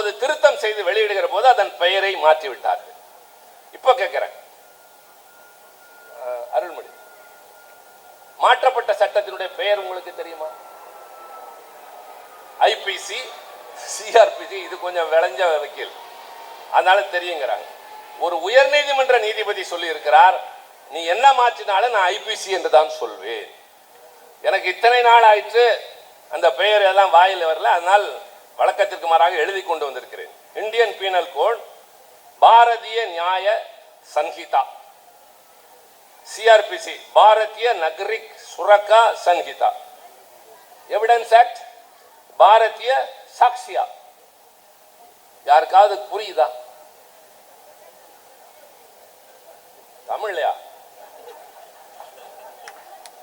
இப்போது திருத்தம் செய்து வெளியிடுகிற போது அதன் பெயரை மாற்றிவிட்டார்கள். இப்போ கேட்கிறேன் அருள்மொழி. மாற்றப்பட்ட சட்டத்தினுடைய பெயர் உங்களுக்கு தெரியுமா? ஐபிசி சிஆர்பிசி இது கொஞ்சம் விளைஞ்ச வக்கீல். அதனால தெரியுங்கிறாங்க. ஒரு உயர்நீதிமன்ற நீதிபதி சொல்லி இருக்கிறார் நீ என்ன மாற்றினாலும் நான் ஐபிசி என்று தான் சொல்வேன். எனக்கு இத்தனை நாள் ஆயிற்று அந்த பெயர் எல்லாம் வாயில் வரல அதனால் வழக்கத்திற்கு மாறாக எழுதி கொண்டு வந்திருக்கிறேன். Indian penal code Bharatiya Nyaya Sanhita CrPC Bharatiya Nagarik Suraksha Sanhita evidence act Bharatiya Sakshya. யாருக்காவது புரியுதா? தமிழ்லையா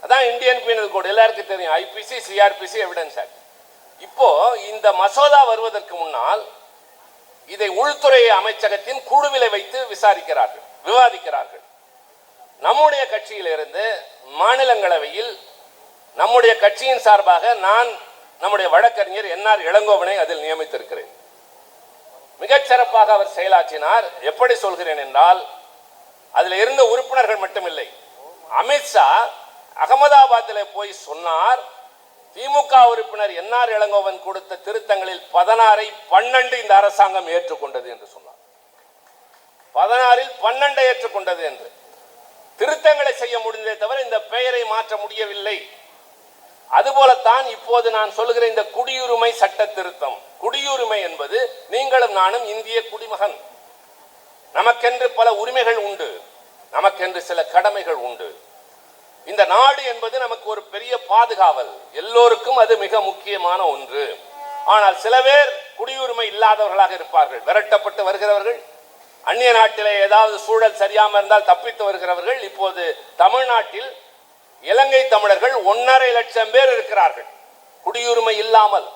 அதான் இந்தியன் பீனல் கோட் எல்லாருக்கும் தெரியும். ஐபிசி சிஆர்பிசி எவிடன்ஸ் ஆக்ட் இப்போ இந்த மசோதா வருவதற்கு முன்னால் இதை உள்துறை அமைச்சகத்தின் குழுவிலை வைத்து விசாரிக்கிறார்கள் விவாதிக்கிறார்கள். நம்முடைய கட்சியிலிருந்து மாநிலங்களவையில் நம்முடைய கட்சியின் சார்பாக நான் நம்முடைய வழக்கறிஞர் என்ஆர் இளங்கோவனை அதில் நியமித்திருக்கிறேன். மிகச்சிறப்பாக அவர் செயலாற்றினார். எப்படி சொல்கிறேன் என்றால் அதில் இருந்த உறுப்பினர்கள் மட்டுமில்லை. அமித்ஷா அகமதாபாத்தில் போய் சொன்னார் திமுக உறுப்பினர் என்ஆர் இளங்கோவன் கொடுத்த திருத்தங்களில் பதினாறை பன்னெண்டு இந்த அரசாங்கம் ஏற்றுக்கொண்டது என்று சொன்னார். பதினாறில் பன்னெண்டை ஏற்றுக்கொண்டது என்று. திருத்தங்களை செய்ய முடிந்ததே தவிர இந்த பெயரை மாற்ற முடியவில்லை. அதுபோலத்தான் இப்போது நான் சொல்லுகிற இந்த குடியுரிமை சட்ட திருத்தம். குடியுரிமை என்பது நீங்களும் நானும் இந்திய குடிமகன். நமக்கென்று பல உரிமைகள் உண்டு. நமக்கென்று சில கடமைகள் உண்டு. இந்த நாடு என்பது நமக்கு ஒரு பெரிய பாதுகாவல். எல்லோருக்கும் அது மிக முக்கியமான ஒன்று. ஆனால் சில பேர் குடியுரிமை இல்லாதவர்களாக இருப்பார்கள். விரட்டப்பட்டு வருகிறவர்கள் அந்நிய நாட்டிலே ஏதாவது சூழல் சரியாம இருந்தால் தப்பித்து வருகிறவர்கள். இப்போது தமிழ்நாட்டில் இலங்கை தமிழர்கள் ஒன்றரை லட்சம் பேர் இருக்கிறார்கள். குடியுரிமை இல்லாமல்.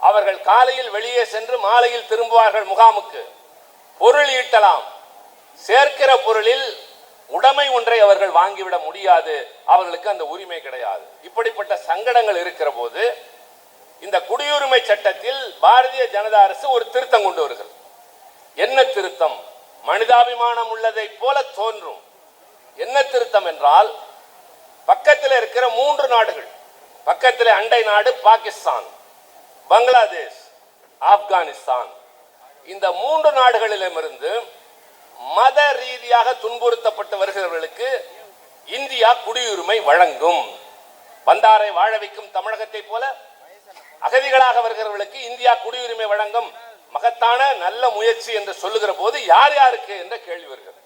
அவர்கள் காலையில் வெளியே சென்று மாலையில் திரும்புவார்கள் முகாமுக்கு. பொருள் ஈட்டலாம். சேர்க்கிற பொருளில் உடைமை ஒன்றை அவர்கள் வாங்கிவிட முடியாது. அவர்களுக்கு அந்த உரிமை கிடையாது. இப்படிப்பட்ட சங்கடங்கள் இருக்கிற போது இந்த குடியுரிமை சட்டத்தில் பாரதிய ஜனதா அரசு ஒரு திருத்தம் கொண்டு வருகிறது. என்ன திருத்தம்? மனிதாபிமானம் உள்ளதை போல தோன்றும். என்ன திருத்தம் என்றால் பக்கத்தில் இருக்கிற மூன்று நாடுகள் பக்கத்தில் அண்டை நாடு பாகிஸ்தான் பங்களாதேஷ் ஆப்கானிஸ்தான். இந்த மூன்று நாடுகளிடமிருந்து மத ரீதியாக துன்புறுத்தப்பட்டு வருகிறவர்களுக்கு இந்தியா குடியுரிமை வழங்கும். வந்தாரை வாழ வைக்கும் தமிழகத்தை போல அகதிகளாக வருகிறவர்களுக்கு இந்தியா குடியுரிமை வழங்கும் மகத்தான நல்ல முயற்சி என்று சொல்லுகிற போது யார் யாருக்கு என்ற கேள்வி வருகிறது.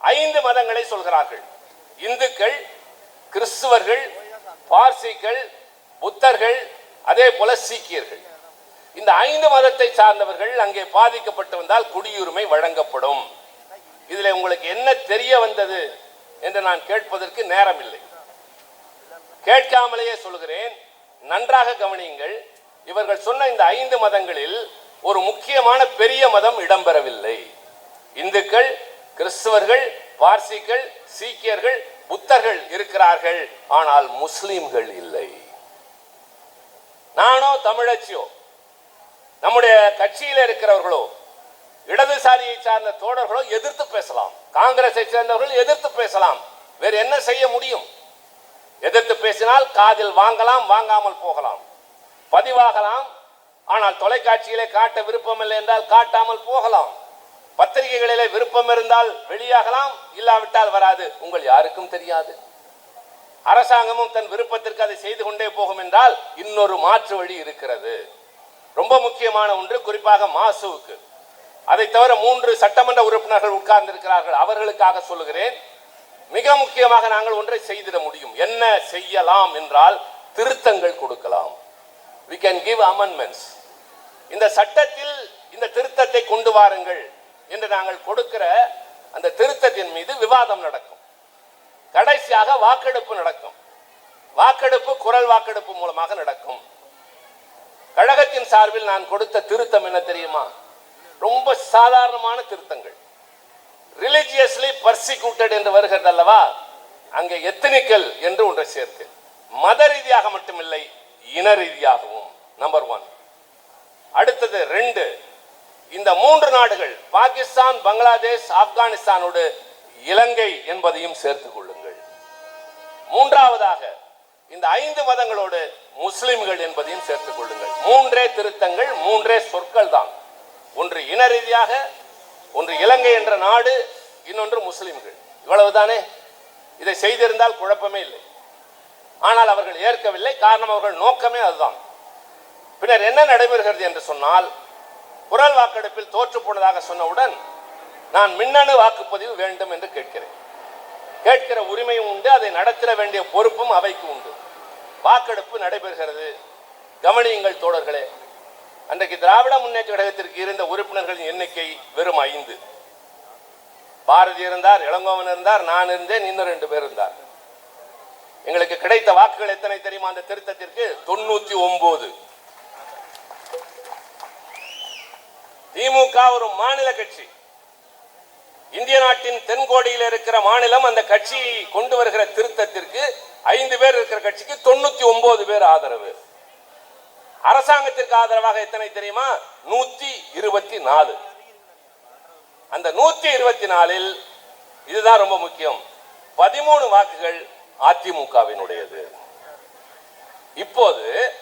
ஐந்து மதங்களை சொல்கிறார்கள். இந்துக்கள் கிறிஸ்துவர்கள் பார்சிகள் புத்தர்கள் அதே போல சீக்கியர்கள். இந்த ஐந்து மதத்தை சார்ந்தவர்கள் அங்கே பாதிக்கப்பட்டு வந்தால் குடியுரிமை வழங்கப்படும். இதில் உங்களுக்கு என்ன தெரிய வந்தது என்று நான் கேட்பதற்கு நேரமில்லை. கேட்காமலேயே சொல்கிறேன் நன்றாக கவனியுங்கள் இவர்கள் சொன்ன இந்த ஐந்து மதங்களில் ஒரு முக்கியமான பெரிய மதம் இடம்பெறவில்லை. இந்துக்கள் கிறிஸ்தவர்கள் பார்சிகள் சீக்கியர்கள் புத்தர்கள் இருக்கிறார்கள் ஆனால் முஸ்லிம்கள் இல்லை. நானோ தமிழச்சியோ நம்முடைய கட்சியில் இருக்கிறவர்களோ இடதுசாரியை சார்ந்த தோழர்களோ எதிர்த்து பேசலாம். காங்கிரஸை சேர்ந்தவர்கள் எதிர்த்து பேசலாம். வேறு என்ன செய்ய முடியும்? எதிர்த்து பேசினால் காதில் வாங்கலாம் வாங்காமல் போகலாம். பதிவாகலாம் ஆனால் தொலைக்காட்சியிலே காட்ட விருப்பமில்லை என்றால் காட்டாமல் போகலாம். பத்திரிகைகளிலே விருப்பம் இருந்தால் வெளியாகலாம் இல்லாவிட்டால் வராது. உங்கள் யாருக்கும் தெரியாது. அரசாங்கமும் தன் விருப்பத்திற்கு அதை செய்து கொண்டே போகும் என்றால் இன்னொரு மாற்று வழி இருக்கிறது. ரொம்ப முக்கியமான ஒன்று குறிப்பாக மாசுவுக்கு. அதை தவிர மூன்று சட்டமன்ற உறுப்பினர்கள் உட்கார்ந்திருக்கிறார்கள். அவர்களுக்காக சொல்லுகிறேன். மிக முக்கியமாக நாங்கள் ஒன்றை செய்திட முடியும். என்ன செய்யலாம் என்றால் திருத்தங்கள் கொடுக்கலாம். வி கேன் கிவ் அமெண்ட்மெண்ட்ஸ் இந்த சட்டத்தில் இந்த திருத்தத்தை கொண்டு வாருங்கள் என்று நாங்கள் கொடுக்கிற அந்த திருத்தத்தின் மீது விவாதம் நடக்கும். கடைசியாக வாக்கெடுப்பு நடக்கும். வாக்கெடுப்பு குரல் வாக்கெடுப்பு மூலமாக நடக்கும். கழகத்தின் சார்பில் நான் கொடுத்த திருத்தம் என்ன தெரியுமா? ரொம்ப சாதாரணமான திருத்தங்கள். ரிலிஜியஸ்லி பர்சிக்யூட்டட் என்று வருகிறது அல்லவா? அங்கே எத்தனிக்கல் என்று ஒன்றை சேர்த்து மத ரீதியாக மட்டுமில்லை இன ரீதியாகவும் நம்பர் ஒன் அடுத்தது ரெண்டு இந்த மூன்று நாடுகள் பாகிஸ்தான் பங்களாதேஷ் ஆப்கானிஸ்தானோடு இலங்கை என்பதையும் சேர்த்துக் கொள்ளுங்கள். மூன்றாவதாக இந்த ஐந்து மதங்களோடு முஸ்லிம்கள் என்பதையும் சேர்த்துக் கொள்ளுங்கள். மூன்றே திருத்தங்கள் மூன்றே சொற்கள் தான் ஒன்று இன ரீதியாக ஒன்று இலங்கை என்ற நாடு இன்னொன்று முஸ்லிம்கள். இவ்வளவுதானே? இதை செய்திருந்தால் குழப்பமே இல்லை. ஆனால் அவர்கள் ஏற்கவில்லை காரணம் அவர்கள் நோக்கமே அதுதான். பின்னர் என்ன நடைபெறுகிறது என்று சொன்னால் குரல் வாக்கெடுப்பில் தோற்று போனதாக சொன்னவுடன் நான் மின்னணு வாக்குப்பதிவு வேண்டும் என்று கேட்கிறேன். கேட்கிற உரிமையும் உண்டு அதை நடத்திட வேண்டிய பொறுப்பும் அவைக்கு உண்டு. வாக்கெடுப்பு நடைபெறுகிறது. கவனியுங்கள் தோழர்களே அன்றைக்கு திராவிட முன்னேற்ற கழகத்திற்கு இருந்த உறுப்பினர்களின் எண்ணிக்கை வெறும் ஐந்து. பாரதி இருந்தார் இளங்கோவன் இருந்தார் நான் இருந்தேன் இன்னும் ரெண்டு பேர் இருந்தார். எங்களுக்கு கிடைத்த வாக்குகள் எத்தனை தெரியுமா? அந்த திருத்தத்திற்கு தொண்ணூத்தி ஒன்பது திமுக ஒரு மாநில கட்சி. இந்திய நாட்டின் தென்கோடியில் இருக்கிற மாநிலம் அந்த கட்சியை கொண்டு வருகிற திருத்தத்திற்கு ஐந்து பேர் இருக்கிற கட்சிக்கு தொண்ணூத்தி ஒன்பது பேர் ஆதரவு. அரசாங்கத்திற்கு ஆதரவாக எத்தனை தெரியுமா? நூத்தி இருபத்தி நாலு. அந்த நூத்தி இருபத்தி நாலில் இதுதான் ரொம்ப முக்கியம். பதிமூணு வாக்குகள் அதிமுகவினுடையது. இப்போது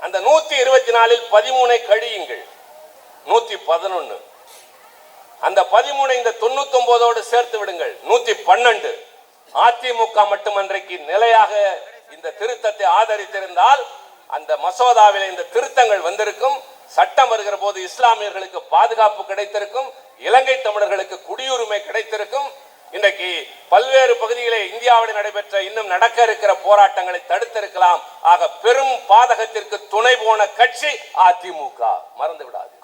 அந்த நூத்தி இருபத்தி நாலில் பதிமூனை கழியுங்கள். நூத்தி பதினொன்னு. அந்த பதிமூணை இந்த தொண்ணூத்தி ஒன்பதோடு சேர்த்து விடுங்கள். நூத்தி பன்னெண்டு. அதிமுக மட்டுமன்றைக்கு நிலையாக இந்த திருத்தத்தை ஆதரித்திருந்தால் அந்த மசோதாவில் இந்த திருத்தங்கள் வந்திருக்கும். சட்டம் வருகிற போது இஸ்லாமியர்களுக்கு பாதுகாப்பு கிடைத்திருக்கும். இலங்கை தமிழர்களுக்கு குடியுரிமை கிடைத்திருக்கும். இன்றைக்கு பல்வேறு பகுதிகளில் இந்தியாவில் நடைபெற்ற இன்னும் நடக்க இருக்கிற போராட்டங்களை தடுத்திருக்கலாம். ஆக பெரும் பாதகத்திற்கு துணை போன கட்சி அதிமுக. மறந்து விடாது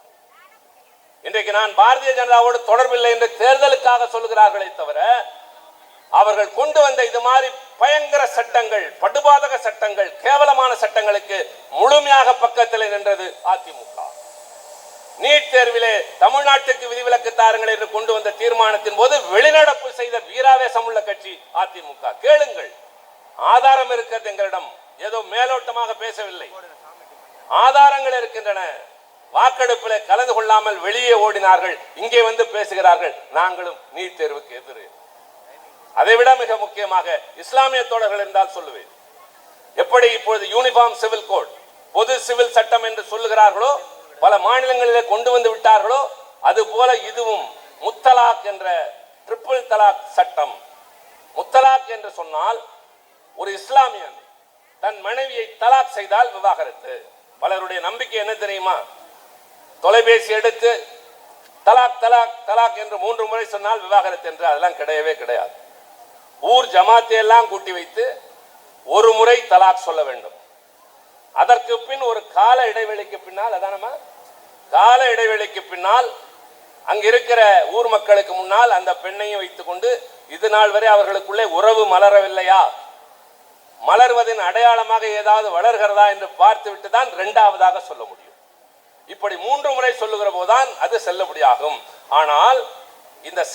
இன்றைக்கு நான் பாரதிய ஜனதாவோடு தொடர்பில்லை என்று தேர்தலுக்காக சொல்லுகிறார்களே தவிர அவர்கள் கொண்டு வந்த இது மாதிரி பயங்கர சட்டங்கள் படுபாதக சட்டங்கள் கேவலமான சட்டங்களுக்கு முழுமையாக பக்கத்தில் நின்றது அதிமுக. நீட் தேர்விலே தமிழ்நாட்டுக்கு விதிவிலக்கு தாருங்கள் என்று கொண்டு வந்த தீர்மானத்தின் போது வெளிநடப்பு செய்த வீராவேசம் உள்ள கட்சி அதிமுக. கேளுங்கள். ஆதாரம் இருக்கிறது எங்களிடம். ஏதோ மேலோட்டமாக பேசவில்லை. ஆதாரங்கள் இருக்கின்றன. வாக்கெடுப்பில் கலந்து கொள்ளாமல் வெளியே ஓடினார்கள். இங்கே வந்து பேசுகிறார்கள். நாங்களும் நீட் தேர்வுக்கு எதிர். அதைவிட மிக முக்கியமாக இஸ்லாமிய தோழர்கள் என்றால் சொல்லுவேன். எப்படி இப்பொழுது யூனிஃபார்ம் சிவில் கோட் பொது சிவில் சட்டம் என்று சொல்லுகிறார்களோ பல மாநிலங்களிலே கொண்டு வந்து விட்டார்களோ அதுபோல இதுவும் முத்தலாக் என்ற ட்ரிபிள் தலாக் சட்டம். முத்தலாக் என்று சொன்னால் ஒரு இஸ்லாமியன் தன் மனைவியை தலாக் செய்தால் விவாகரத்து. பலருடைய நம்பிக்கை என்ன தெரியுமா? தொலைபேசி எடுத்து தலாக் தலாக் தலாக் என்று மூன்று முறை சொன்னால் விவாகரத்து என்று அதெல்லாம் கிடையவே கிடையாது. ஊர் ஜமாத்தையெல்லாம் கூட்டி வைத்து ஒரு முறை தலாக் சொல்ல வேண்டும். அதற்கு பின் ஒரு கால இடைவெளிக்கு பின்னால் அதானமா கால இடைவெளிக்கு பின்னால் அங்க இருக்கிற ஊர் மக்களுக்கு முன்னால் அந்த பெண்ணையும் வைத்துக்கொண்டு இது நாள் வரை அவர்களுக்குள்ளே உறவு மலரவில்லையா? மலர்வதின் அடையாளமாக ஏதாவது வளர்கிறதா என்று பார்த்துவிட்டு தான் இரண்டாவதாக சொல்ல முடியும். இப்படி மூன்று முறை சொல்லுகிற போதுதான் அது செல்லுபடியாகும். ஆனால் இந்த